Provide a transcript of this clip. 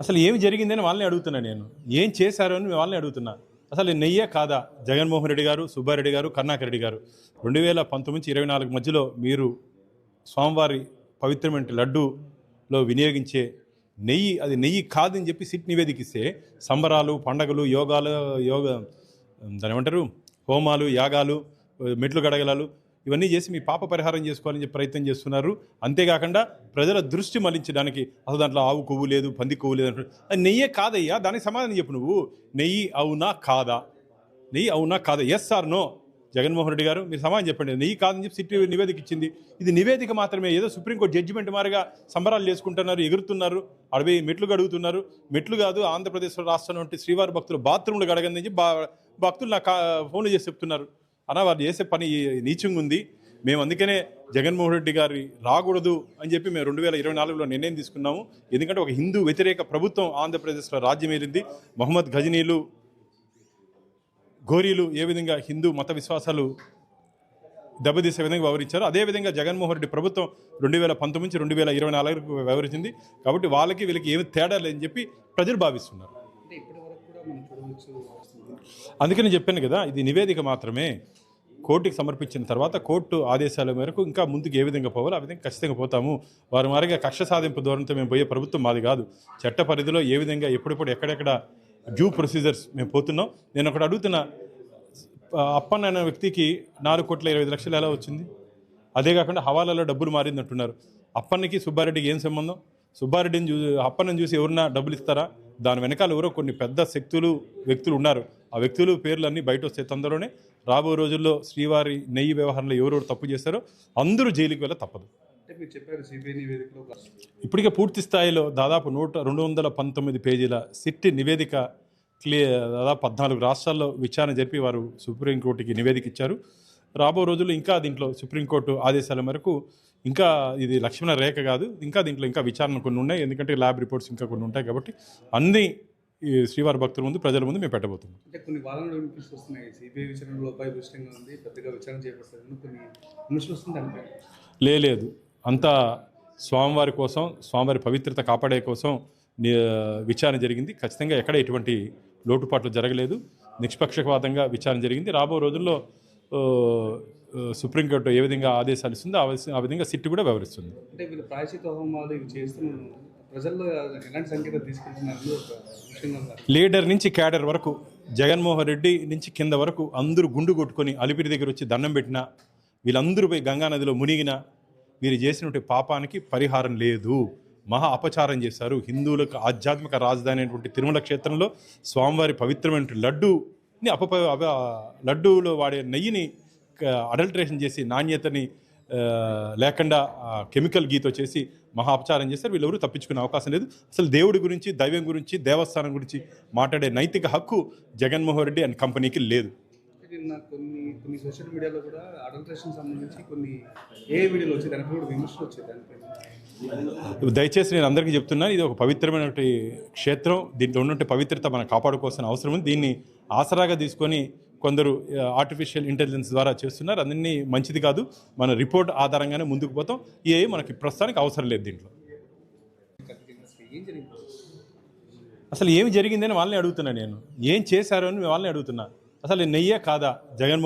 అసలు ఏమి జరిగిందని వాళ్ళని అడుగుతున్నా నేను. ఏం చేశారు అని వాళ్ళని అడుగుతున్నా. అసలు నెయ్యే కాదా? జగన్మోహన్ రెడ్డి గారు సుబ్బారెడ్డి గారు కర్ణాకర్ రెడ్డి గారు. రెండు వేల పంతొమ్మిది నుంచి ఇరవై నాలుగు మధ్యలో మీరు స్వామివారి పవిత్రమైన లడ్డూలో వినియోగించే నెయ్యి అది నెయ్యి కాదని చెప్పి సిట్ నివేదికిస్తే సంబరాలు పండగలు యోగాలు యోగ దాని ఏమంటారు? హోమాలు యాగాలు మెట్లు గడగలాలు ఇవన్నీ చేసి మీ పాప పరిహారం చేసుకోవాలని చెప్పి ప్రయత్నం చేస్తున్నారు. అంతేకాకుండా ప్రజల దృష్టి మళ్ళించడానికి అసలు దాంట్లో ఆవు కొవ్వు లేదు పంది కొవ్వు లేదు అంటున్నారు. అది నెయ్యే కాదయ్యా దానికి సమాధానం చెప్పు నువ్వు. నెయ్యి అవునా కాదా? నెయ్యి అవునా కాదా? Yes or no Jaganmohan Reddy garu మీరు సమాధానం చెప్పండి. నెయ్యి కాదని చెప్పి సిటీ నివేదిక ఇచ్చింది. ఇది నివేదిక మాత్రమే. ఏదో సుప్రీంకోర్టు జడ్జిమెంట్ మారిగా సంబరాలు చేసుకుంటున్నారు ఎగురుతున్నారు అడవి మెట్లు గడుగుతున్నారు. మెట్లు కాదు ఆంధ్రప్రదేశ్ రాష్ట్రం వంటి శ్రీవారి భక్తులు బాత్రూమ్లు గడగని చెప్పి బా భక్తులు నాకు ఫోన్లు చేసి చెప్తున్నారు. అన్న వారు చేసే పని నీచంగా ఉంది. మేము అందుకనే జగన్మోహన్ రెడ్డి గారి రాకూడదు అని చెప్పి మేము రెండు వేల ఇరవై నాలుగులో నిర్ణయం తీసుకున్నాము. ఎందుకంటే ఒక హిందూ వ్యతిరేక ప్రభుత్వం ఆంధ్రప్రదేశ్లో రాజ్యం ఏరింది మొహమ్మద్ గజనీలు ఘోరీలు ఏ విధంగా హిందూ మత విశ్వాసాలు దెబ్బతీసే విధంగా వ్యవహరించారు అదేవిధంగా జగన్మోహన్ రెడ్డి ప్రభుత్వం రెండు వేల పంతొమ్మిది నుంచి రెండు వేల ఇరవై నాలుగుకు వ్యవహరించింది. కాబట్టి వాళ్ళకి వీళ్ళకి ఏమి తేడా లేదని చెప్పి ప్రజలు భావిస్తున్నారు. అంటే ఇప్పటి వరకు కూడా మనం చూడవచ్చు. వస్తుంది అందుకే నేను చెప్పాను కదా ఇది నివేదిక మాత్రమే. కోర్టుకి సమర్పించిన తర్వాత కోర్టు ఆదేశాల మేరకు ఇంకా ముందుకు ఏ విధంగా పోవాలో ఆ విధంగా ఖచ్చితంగా పోతాము. వారి మారిగా కక్ష సాధింపు ధోరణితో మేము పోయే ప్రభుత్వం మాది కాదు. చట్ట పరిధిలో ఏ విధంగా ఎప్పుడెప్పుడు ఎక్కడెక్కడ డ్యూ ప్రొసీజర్స్ మేము పోతున్నాం. నేను ఒకటి అడుగుతున్న అప్పన్న అనే వ్యక్తికి నాలుగు కోట్ల ఇరవై ఐదు లక్షలు ఎలా వచ్చింది? అదే కాకుండా హవాలాలో డబ్బులు మారిందంటున్నారు. అప్పన్నకి సుబ్బారెడ్డికి ఏం సంబంధం? సుబ్బారెడ్డిని చూ అప్పన్నని చూసి ఎవరన్నా డబ్బులు ఇస్తారా? దాని వెనకాల ఎవరో కొన్ని పెద్ద శక్తులు వ్యక్తులు ఉన్నారు. ఆ వ్యక్తులు పేర్లు అన్నీ బయట వస్తే తొందరలోనే రాబో రోజుల్లో శ్రీవారి నెయ్యి వ్యవహారంలో ఎవరెవరు తప్పు చేస్తారో అందరూ జైలుకి వెళ్ళ తప్పదు. ఇప్పటికే పూర్తి స్థాయిలో దాదాపు నూట రెండు వందల పంతొమ్మిది పేజీల సిట్టి నివేదిక క్లియర్ దాదాపు పద్నాలుగు రాష్ట్రాల్లో విచారణ జరిపి వారు సుప్రీంకోర్టుకి నివేదిక ఇచ్చారు. రాబో రోజుల్లో ఇంకా దీంట్లో సుప్రీంకోర్టు ఆదేశాల మేరకు ఇంకా ఇది లక్ష్మణ రేఖ కాదు ఇంకా దీంట్లో ఇంకా విచారణ కొన్ని ఉన్నాయి. ఎందుకంటే ల్యాబ్ రిపోర్ట్స్ ఇంకా కొన్ని ఉంటాయి కాబట్టి అన్ని ఈ శ్రీవారి భక్తుల ముందు ప్రజల ముందు మేము పెట్టబోతున్నాం. అంటే కొన్ని వాదనలు వినిపిస్తున్నాయి సిబిఐ విచారణలో దృష్టంగా ఉంది పెద్దగా విచారణ చేపడుతుంది కొన్ని విమర్శలు లేదు అంతా స్వామివారి కోసం స్వామివారి పవిత్రత కాపాడే కోసం విచారణ జరిగింది. ఖచ్చితంగా ఎక్కడ ఎటువంటి లోటుపాట్లు జరగలేదు. నిష్పక్షపాతంగా విచారణ జరిగింది. రాబో రోజుల్లో సుప్రీంకోర్టు ఏ విధంగా ఆదేశాలు ఇస్తుందో ఆ విధ- ఆ విధంగా సిట్టు కూడా వ్యవహరిస్తుంది అంటే వీళ్ళు ప్రాయచిత హోమాలు ఇవి చేస్తూ ప్రజల్లో ఎలాంటి సంకేతం లీడర్ నుంచి క్యాడర్ వరకు జగన్మోహన్ రెడ్డి నుంచి కింద వరకు అందరూ గుండు కొట్టుకొని అలిపిరి దగ్గర వచ్చి దండం పెట్టినా వీళ్ళందరూ పోయి గంగానదిలో మునిగిన వీరు చేసినటువంటి పాపానికి పరిహారం లేదు. మహా అపచారం చేశారు. హిందువులకు ఆధ్యాత్మిక రాజధాని అయినటువంటి తిరుమల క్షేత్రంలో స్వామివారి పవిత్రమైన లడ్డూని అప అప- లడ్డూలో వాడే నెయ్యిని అడల్ట్రేషన్ చేసి నాణ్యతని లేకుండా కెమికల్ గీతో చేసి మహా అపచారం చేస్తారు వీళ్ళెవరూ తప్పించుకునే అవకాశం లేదు. అసలు దేవుడి గురించి దైవం గురించి దేవస్థానం గురించి మాట్లాడే నైతిక హక్కు జగన్మోహన్ రెడ్డి అండ్ కంపెనీకి లేదు. కొన్ని కొన్ని సోషల్ మీడియాలో కూడా అడల్ట్రేషన్ సంబంధించి కొన్ని ఏ వీడియోలు వచ్చాయి? దానిపై కూడా విమర్శలు వచ్చాయి. దానిపై దయచేసి నేను అందరికీ చెప్తున్నాను ఇది ఒక పవిత్రమైనటువంటి క్షేత్రం. దీంట్లో ఉన్నటువంటి పవిత్రత మనం కాపాడుకోవాల్సిన అవసరం ఉంది. దీన్ని ఆసరాగా తీసుకొని కొందరు ఆర్టిఫిషియల్ ఇంటెలిజెన్స్ ద్వారా చేస్తున్నారు. అన్నీ మంచిది కాదు. మన రిపోర్ట్ ఆధారంగానే ముందుకు పోతాం. ఏ మనకి ప్రస్తుతానికి అవసరం లేదు దీంట్లో. అసలు ఏమి జరిగిందని వాళ్ళని అడుగుతున్నా నేను. ఏం చేశారు అని వాళ్ళని అడుగుతున్నా. అసలు నెయ్యే కాదా? జగన్మోహన్